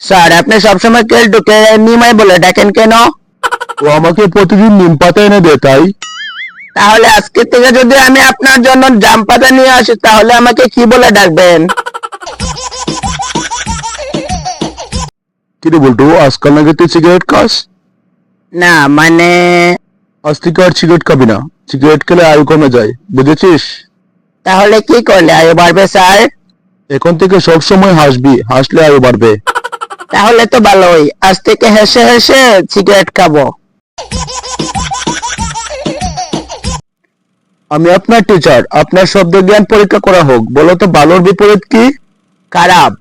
Sir আপনি সবসময় কেলটুকে নিমাই বলে ডাকেন কেন? ও আমাকে প্রতিদিন নিম পাতা এনে দেয় তাই? তাহলে আজকে থেকে যদি আমি আপনার জন্য জাম পাতা নিয়ে আসি তাহলে আমাকে কি বলে ডাকবেন? কিরে বলতো আজকাল নাকি তুই সিগারেট খাস? না মানে আজ থেকে আর সিগারেট খাবি না। সিগারেট খেলে আয়ু কমে যায় বুঝেছিস? তাহলে কি করলে আয়ু বাড়বে স্যার? এখন থেকে সব সময় হাসবি হাসলে আয়ু বাড়বে। তাহলে তো ভালোই। আজ থেকে হেসে হেসে সিগারেট খাব। আমি আপনার টিচার আপনার শব্দ জ্ঞান পরীক্ষা করা হোক। বলো তো ভালোর বিপরীত কি? খারাপ।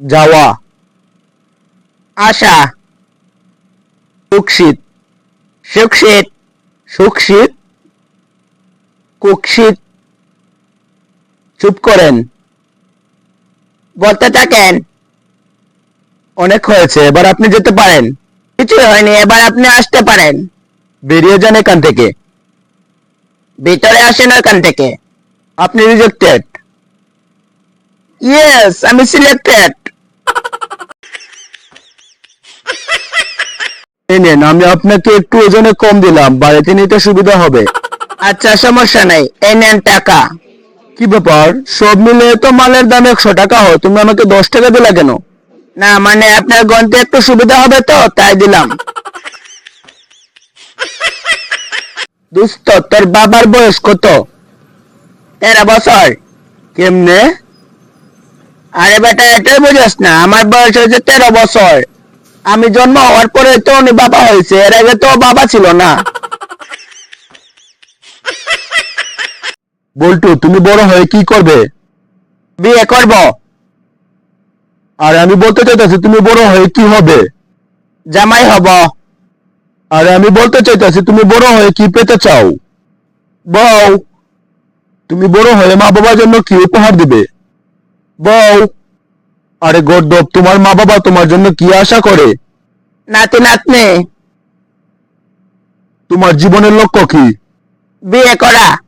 যাওয়া। আশা। সুখশীত। সুখশীত। সুখশীত? কুকশীত চুপ করেন। বলতে থাকেন। অনেক হয়েছে, এবার আপনি যেতে পারেন। কিছুই হয়নি, এবার আপনি আসতে পারেন। বেরিয়ে যান এখান থেকে। ভিতরে আসেন ওখান থেকে। আপনি রিজেক্টেড ইয়েস আমি সিলেক্টেড এই নেন, আমি আপনাকে একটু ওজনে কম দিলাম, বাড়িতে নিতে সুবিধা হবে। আচ্ছা সমস্যা নাই, এই নেন টাকা। কি ব্যাপার? সব মিলে তো মালের দাম একশো টাকা হয়, তুমি আমাকে দশ টাকা দিলা কেন? না মানে আপনার গন্তে একটু সুবিধা হবে তো তাই দিলাম। দোস্ত তোর বাবার বয়স কত? তেরো বছর। কেমনে? আরে বেটা এটাই বুঝাস না আমার বয়স হয়েছে তেরো বছর। আমি জন্ম হওয়ার পরে তো উনি বাবা হয়েছে এর আগে তো বাবা ছিল না। বল্টু তুমি বড় হয়ে কি করবে? বিয়ে করব। আর আমি বলতে চাইতেছি তুমি বড় হয়ে কি হবে? জামাই হব। আর আমি বলতে চাইতেছি তুমি বড় হয়ে কি পেতে চাও? বউ। তুমি বড় হয়ে মা বাবার জন্য কি উপহার দিবে? বউ। আরে গর্দব তোমার মা বাবা তোমার জন্য কি আশা করে? নাতি নাতনি। তোমার জীবনের লক্ষ্য কি? বিয়ে করা।